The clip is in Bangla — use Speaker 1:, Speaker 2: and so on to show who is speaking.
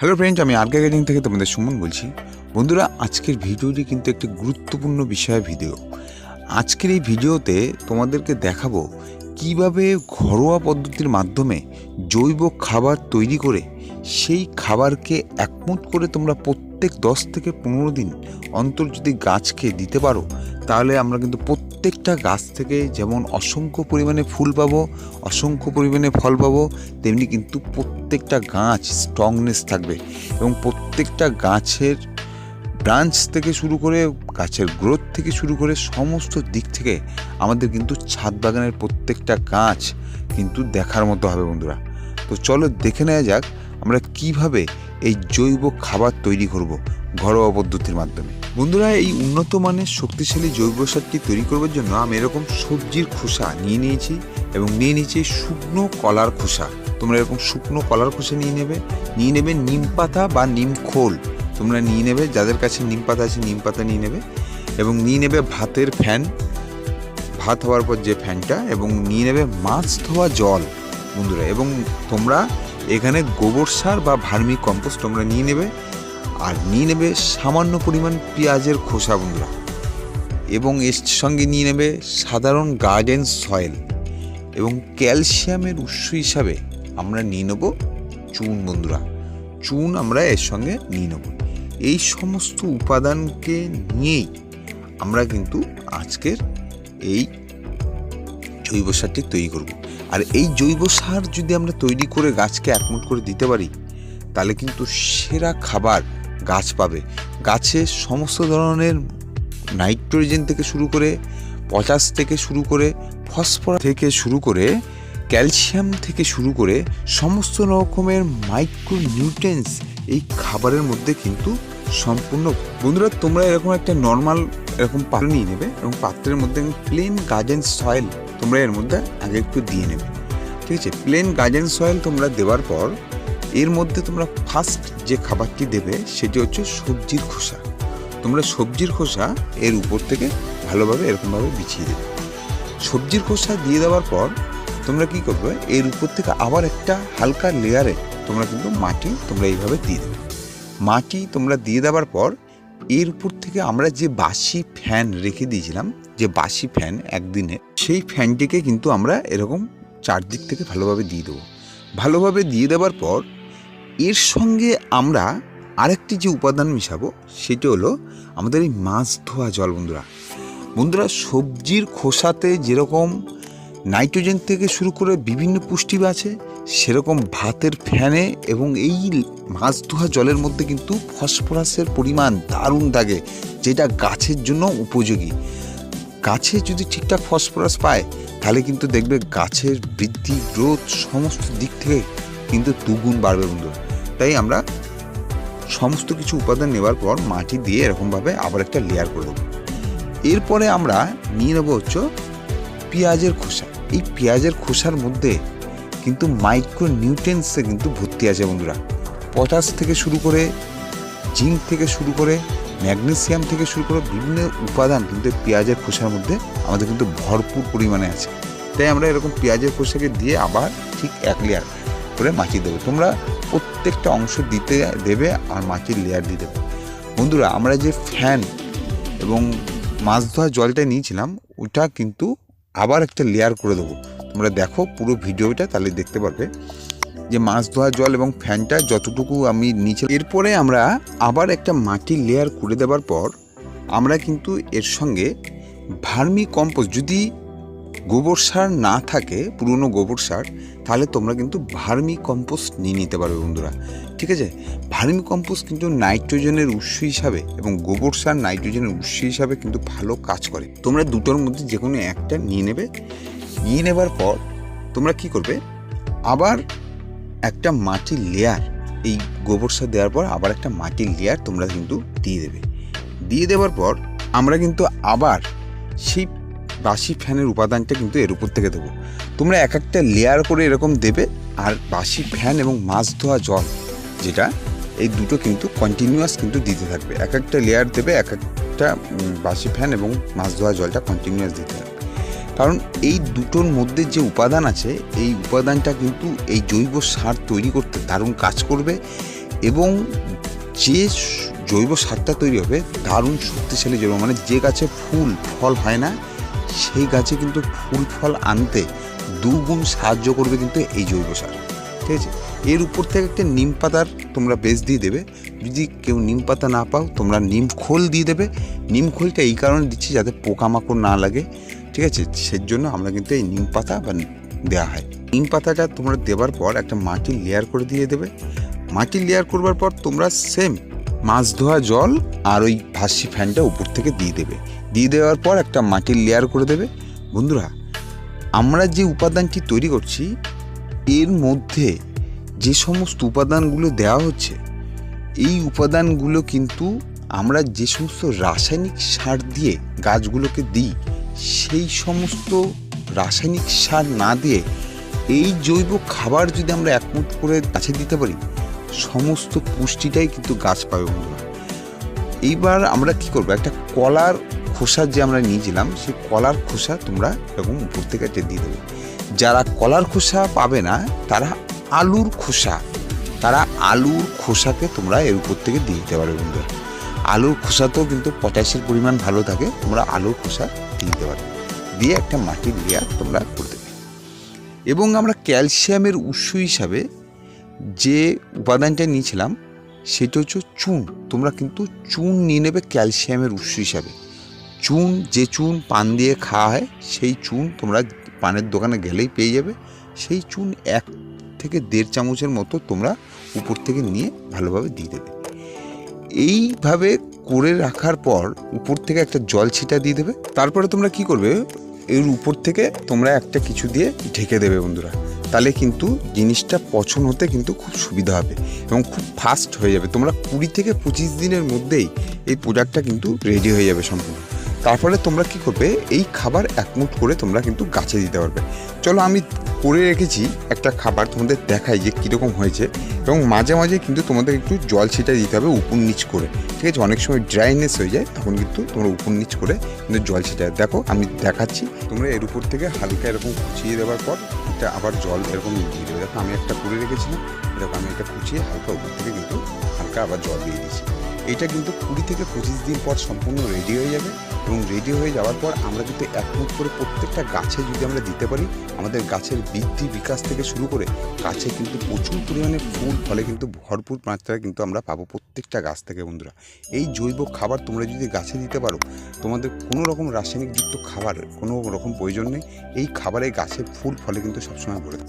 Speaker 1: হ্যালো ফ্রেন্ডস আমি আরকে গাইডিং থেকে তোমাদের সুমন বলছি। বন্ধুরা, আজকের ভিডিওটি কিন্তু একটি গুরুত্বপূর্ণ বিষয় ভিডিও। আজকের এই ভিডিওতে তোমাদেরকে দেখাবো কীভাবে ঘরোয়া পদ্ধতির মাধ্যমে জৈব খাবার তৈরি করে সেই খাবারকে একমত করে তোমরা প্রত্যেক দশ থেকে পনেরো দিন অন্তর যদি গাছকে দিতে পারো, তাহলে আমরা কিন্তু প্রত্যেকটা গাছ থেকে যেমন অসংখ্য পরিমাণে ফুল পাবো, অসংখ্য পরিমাণে ফল পাবো, তেমনি কিন্তু প্রত্যেকটা গাছ স্ট্রংনেস থাকবে। এবং প্রত্যেকটা গাছের ব্রাঞ্চ থেকে শুরু করে, গাছের গ্রোথ থেকে শুরু করে সমস্ত দিক থেকে আমাদের কিন্তু ছাদ বাগানের প্রত্যেকটা গাছ কিন্তু দেখার মতো হবে বন্ধুরা। তো চলো দেখে নেওয়া যাক আমরা কীভাবে এই জৈব খাবার তৈরি করব ঘরোয়া পদ্ধতির মাধ্যমে। বন্ধুরা, এই উন্নত মানের শক্তিশালী জৈব সারটি তৈরি করবার জন্য আমি এরকম সবজির খোসা নিয়ে নিয়েছি এবং নিয়ে নিয়েছি শুকনো কলার খোসা। তোমরা এরকম শুকনো কলার খোসা নিয়ে নেবে। নিয়ে নেবে নিম পাতা বা নিম খোল। তোমরা নিয়ে নেবে, যাদের কাছে নিম পাতা আছে নিম পাতা নিয়ে নেবে এবং নিয়ে নেবে ভাতের ফ্যান। ভাত হওয়ার পর যে ফ্যানটা এবং নিয়ে নেবে মাছ ধোয়া জল। বন্ধুরা, এবং তোমরা এখানে গোবর সার বা ভার্মি কম্পোস্ট তোমরা নিয়ে নেবে। আর নিয়ে নেবে সামান্য পরিমাণ পেঁয়াজের খোসা বন্ধুরা এবং এর সঙ্গে নিয়ে নেবে সাধারণ গার্ডেন সয়েল। এবং ক্যালসিয়ামের উৎস হিসাবে আমরা নিয়ে নেব চুন বন্ধুরা। চুন আমরা এর সঙ্গে নিয়ে নেব। এই সমস্ত উপাদানকে নিয়েই আমরা কিন্তু আজকের এই জৈব সারটি তৈরি করব। আর এই জৈব সার যদি আমরা তৈরি করে গাছকে একমুট করে দিতে পারি, তাহলে কিন্তু সেরা খাবার গাছ পাবে। গাছে সমস্ত ধরনের নাইট্রোজেন থেকে শুরু করে পটাশ থেকে শুরু করে ফসফরাস থেকে শুরু করে ক্যালসিয়াম থেকে শুরু করে সমস্ত রকমের মাইক্রো নিউট্রেন্স এই খাবারের মধ্যে কিন্তু সম্পূর্ণ। বন্ধুরা, তোমরা এরকম একটা নর্মাল এরকম পাত্র নিয়ে নেবে এবং পাত্রের মধ্যে প্লেন গার্ডেন সয়েল তোমরা এর মধ্যে আগে একটু দিয়ে নেবে। ঠিক আছে? প্লেন গার্ডেন সয়েল তোমরা দেওয়ার পর, এর মধ্যে তোমরা ফার্স্ট যে খাবারটি দেবে, সেটি হচ্ছে সবজির খোসা। তোমরা সবজির খোসা এর উপর থেকে ভালোভাবে এরকমভাবে বিছিয়ে দেবে। সবজির খোসা দিয়ে দেওয়ার পর, তোমরা কি করবে? এর উপর থেকে আবার একটা হালকা লেয়ারে তোমরা কিন্তু মাটি তোমরা এইভাবে দিয়ে দেবে। মাটি তোমরা দিয়ে দেওয়ার পর, এর উপর থেকে আমরা যে বাসি ফ্যান রেখে দিয়েছিলাম যে বাসি ফ্যান একদিনে, সেই ফ্যানটিকে কিন্তু আমরা এরকম চারদিক থেকে ভালোভাবে দিয়ে দেবো। ভালোভাবে দিয়ে দেওয়ার পর, এর সঙ্গে আমরা আরেকটি যে উপাদান মিশাবো, সেটি হলো আমাদের এই মাছ ধোয়া জল, বন্ধুরা। বন্ধুরা, সবজির খোসাতে যেরকম নাইট্রোজেন থেকে শুরু করে বিভিন্ন পুষ্টি আছে, সেরকম ভাতের ফ্যানে এবং এই মাছ ধোয়া জলের মধ্যে কিন্তু ফসফরাসের পরিমাণ দারুণ থাকে যেটা গাছের জন্য উপযোগী। গাছে যদি ঠিকঠাক ফসফরাস পায়, তাহলে কিন্তু দেখবে গাছের বৃদ্ধি, গ্রোথ সমস্ত দিক থেকে কিন্তু দুগুণ বাড়বে বন্ধু। তাই আমরা সমস্ত কিছু উপাদান নেওয়ার পর মাটি দিয়ে এরকমভাবে আবার একটা লেয়ার করে দেবো। এরপরে আমরা নিয়ে নেব হচ্ছে পেঁয়াজের খোসা। এই পেঁয়াজের খোসার মধ্যে কিন্তু মাইক্রো নিউট্রেন্সে কিন্তু ভর্তি আছে বন্ধুরা। পটাশ থেকে শুরু করে জিঙ্ক থেকে শুরু করে ম্যাগনেসিয়াম থেকে শুরু করে বিভিন্ন উপাদান কিন্তু পেঁয়াজের খোসার মধ্যে আমাদের কিন্তু ভরপুর পরিমাণে আছে। তাই আমরা এরকম পেঁয়াজের খোসাকে দিয়ে আবার ঠিক এক লেয়ার করে মাটি দেবো। তোমরা প্রত্যেকটা অংশ দিতে দেবে আর মাটির লেয়ার দিয়ে দেবে। বন্ধুরা, আমরা যে ফ্যান এবং মাছ ধোয়া জলটা নিয়েছিলাম, ওটা কিন্তু আবার একটা লেয়ার করে দেবো। তোমরা দেখো পুরো ভিডিওটা তাহলে দেখতে পারবে। যে মাছ ধোয়া জল এবং ফ্যানটা যতটুকু আমি নিচে এরপরে আমরা আবার একটা মাটির লেয়ার করে দেওয়ার পর আমরা কিন্তু এর সঙ্গে ভার্মি কম্পোস্ট যদি গোবর সার না থাকে, পুরনো গোবর সার, তাহলে তোমরা কিন্তু ভার্মি কম্পোস্ট নিয়ে নিতে পারবে বন্ধুরা। ঠিক আছে? ভার্মি কম্পোস্ট কিন্তু নাইট্রোজেনের উৎস হিসাবে এবং গোবর সার নাইট্রোজেনের উৎস হিসাবে কিন্তু ভালো কাজ করে। তোমরা দুটোর মধ্যে যে কোনো একটা নিয়ে নেবে। নিয়ে নেবার পর তোমরা কি করবে? আবার একটা মাটির লেয়ার এই গোবর সার দেওয়ার পর আবার একটা মাটির লেয়ার তোমরা কিন্তু দিয়ে দেবে। দিয়ে দেওয়ার পর আমরা কিন্তু আবার সেই বাসি ফ্যানের উপাদানটা কিন্তু এর উপর থেকে দেবো। তোমরা এক একটা লেয়ার করে এরকম দেবে আর বাসি ফ্যান এবং মাছ ধোয়া জল যেটা, এই দুটো কিন্তু কন্টিনিউয়াস কিন্তু দিতে থাকবে। এক একটা লেয়ার দেবে, এক একটা বাসি ফ্যান এবং মাছ ধোয়া জলটা কন্টিনিউয়াস দিতে থাকবে। কারণ এই দুটোর মধ্যে যে উপাদান আছে, এই উপাদানটা কিন্তু এই জৈব সার তৈরি করতে দারুণ কাজ করবে এবং যে জৈব সারটা তৈরি হবে দারুণ শক্তিশালী জৈব মানে যে গাছে ফুল, ফল হয় না, সেই গাছে কিন্তু ফুল, ফল আনতে দুগুণ সাহায্য করবে কিন্তু এই জৈব সার, ঠিক আছে? এর উপর থেকে একটা নিম পাতার তোমরা বেশ দিয়ে দেবে, যদি কেউ নিম পাতা না পাও, তোমরা নিম খোল দিয়ে দেবে। নিম খোলটা এই কারণে দিচ্ছি যাতে পোকামাকড় না লাগে। ঠিক আছে? সেই জন্য আমরা কিন্তু এই নিম পাতা বা দেওয়া হয়। নিম পাতাটা তোমরা দেওয়ার পর একটা মাটির লেয়ার করে দিয়ে দেবে। মাটির লেয়ার করবার পর তোমরা সেম মাছ ধোয়া জল আর ওই ভাসি ফ্যানটা উপর থেকে দিয়ে দেবে। দিয়ে দেওয়ার পর একটা মাটির লেয়ার করে দেবে। বন্ধুরা, আমরা যে উপাদানটি তৈরি করছি, এর মধ্যে যে সমস্ত উপাদানগুলো দেওয়া হচ্ছে, এই উপাদানগুলো কিন্তু আমরা যে সমস্ত রাসায়নিক সার দিয়ে গাছগুলোকে দিই সেই সমস্ত রাসায়নিক সার না দিয়ে এই জৈব খাবার যদি আমরা একমুট করে গাছে দিতে পারি, সমস্ত পুষ্টিটাই কিন্তু গাছ পাবে বন্ধুরা। এইবার আমরা কি করব? একটা কলার খোসা যে আমরা নিয়েছিলাম, সেই কলার খোসা তোমরা এরকম উপর থেকে একটা দিয়ে দেবে। যারা কলার খোসা পাবে না, তারা আলুর খোসা, তারা আলুর খোসাকে তোমরা এর উপর থেকে দিয়ে দিতে পারবে বন্ধুরা। আলুর খোসাতেও কিন্তু পটাশের পরিমাণ ভালো থাকে, তোমরা আলুর খোসা দিতে পারবে দিয়ে একটা মাটির লেয়ার তোমরা করে দেবে। এবং আমরা ক্যালসিয়ামের উৎস হিসাবে যে উপাদানটা নিয়েছিলাম, সেটা হচ্ছে চুন। তোমরা কিন্তু চুন নিয়ে নেবে ক্যালসিয়ামের উৎস হিসাবে। চুন, যে চুন পান দিয়ে খাওয়া হয়, সেই চুন তোমরা পানের দোকানে গেলেই পেয়ে যাবে। সেই চুন এক থেকে দেড় চামচের মতো তোমরা উপর থেকে নিয়ে ভালোভাবে দিয়ে দেবে। এইভাবে করে রাখার পর উপর থেকে একটা জল ছিটা দিয়ে দেবে। তারপরে তোমরা কি করবে? এর উপর থেকে তোমরা একটা কিছু দিয়ে ঢেকে দেবে বন্ধুরা। তাহলে কিন্তু জিনিসটা পচন হতে কিন্তু খুব সুবিধা হবে এবং খুব ফাস্ট হয়ে যাবে। তোমরা কুড়ি থেকে পঁচিশ দিনের মধ্যেই এই প্রোডাক্টটা কিন্তু রেডি হয়ে যাবে সম্পূর্ণ। তারপরে তোমরা কি করবে? এই খাবার একমুট করে তোমরা কিন্তু গাছে দিতে পারবে। চলো আমি করে রেখেছি একটা খাবার তোমাদের দেখাই যে কীরকম হয়েছে। এবং মাঝে মাঝে কিন্তু তোমাদের একটু জল ছিটা দিতে হবে উপর নিচ করে। ঠিক আছে? অনেক সময় ড্রাইনেস হয়ে যায়, তখন কিন্তু তোমরা উপর নিচ করে কিন্তু জল ছিটা দেখো, আমি দেখাচ্ছি। তোমরা এর উপর থেকে হালকা এরকম কুচিয়ে দেওয়ার পর এটা আবার জল এরকম দিয়ে দেবে। দেখো, আমি একটা করে রেখেছিলাম। দেখো, আমি এটা কুচিয়ে হালকা উপর থেকে কিন্তু হালকা আবার জল দিয়ে দিয়েছি এটা কিন্তু কুড়ি থেকে পঁচিশ দিন পর সম্পূর্ণ রেডি হয়ে যাবে। এবং রেডি হয়ে যাওয়ার পর আমরা যদি একমুট করে প্রত্যেকটা গাছে যদি আমরা দিতে পারি, আমাদের গাছের বৃদ্ধি বিকাশ থেকে শুরু করে গাছে কিন্তু প্রচুর পরিমাণে ফুল, ফলে কিন্তু ভরপুর মাত্রায় কিন্তু আমরা পাবো প্রত্যেকটা গাছ থেকে বন্ধুরা এই জৈব খাবার তোমরা যদি গাছে দিতে পারো, তোমাদের কোনো রকম রাসায়নিকযুক্ত খাবার কোনো রকম প্রয়োজন নেই এই খাবারে গাছে ফুল, ফলে কিন্তু সবসময় ভরে।